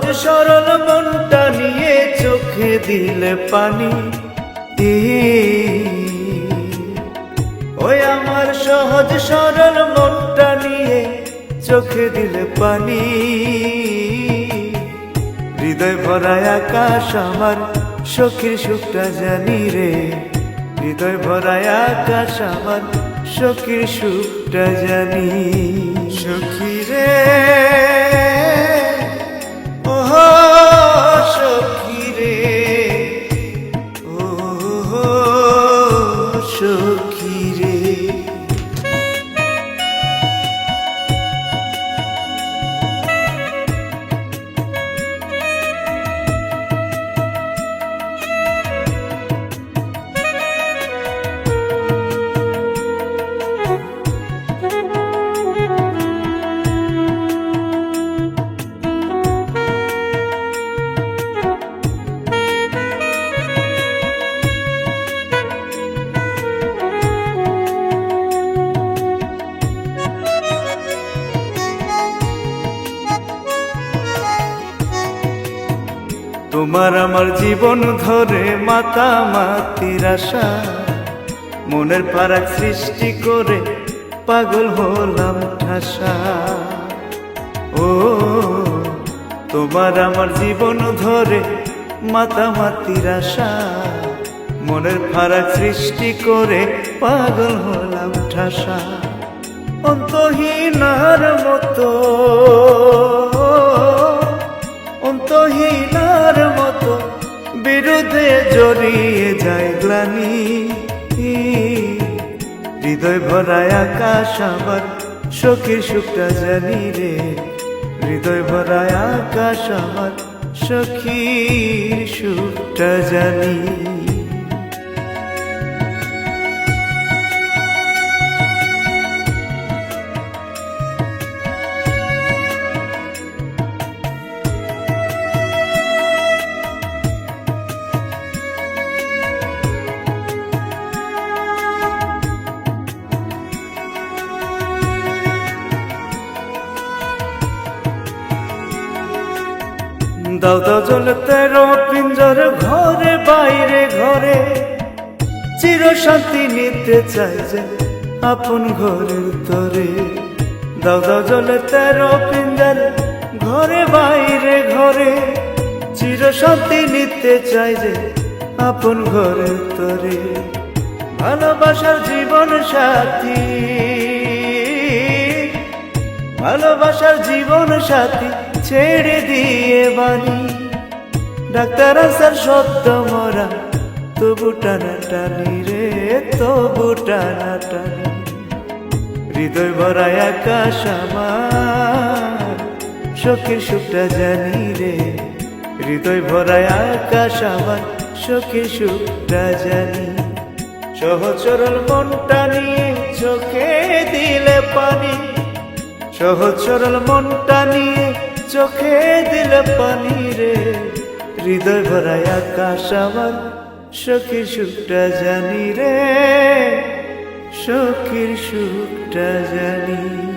সরল মনটা নিয়ে চোখে দিলে পানি ওই আমার সহজ সরল মনটা নিয়ে চোখে দিলে পানি। হৃদয় ভরায় আকাশ আমার সখীর সুখটা জানি রে। হৃদয় ভরায় আকাশ আমার সখীর সুখটা জানি। সখী রে। তোমার আমার জীবন ধরে মাতা মাতির আশা। মনের ফারাক সৃষ্টি করে পাগল হলাম ঠাসা। ও, তোমার আমার জীবন ধরে মাতা মাতির আশা। মনের ফারাক সৃষ্টি করে পাগল হলাম ঠাসা। অন্তহীনার মতো জড়িয়ে যায় গ্লানি। হৃদয় ভরায় আকাশ আমার, সখীর সুখটা জানি রে। হৃদয় ভরায় আকাশ আমার, সখীর সুখটা জানি। দাও দাও জলে তেরো পিঞ্জর ঘরে, বাইরে ঘরে। চির শান্তি নিতে চাই যে আপন ঘরের তরে। দাও দাও জলে তেরো পিঞ্জর ঘরে, বাইরে ঘরে। চির শান্তি নিতে চাই যে আপন ঘরের তরে। ভালোবাসার জীবন সাথী। ভালোবাসার জীবন সাথী। ছেড়ে দিয়ে বাণী। ডাক্তার আসার শব্দ মরা, তবু টানা টানি রে, তবু টানা টানি। হৃদয় ভরায় আকাশ আমার সখীর সুখটা জানি রে। হৃদয় ভরায় আকাশ আমার সখীর সুখটা জানি। সহজ সরল মনটা নিয়ে চোখে দিলে পানি। সহজ সরল মনটা নিয়ে চোখে দিল পানি রে, হৃদয় ভরায় আকাশ আমার সখীর সুখটা জানি রে, সখীর সুখটা জানি।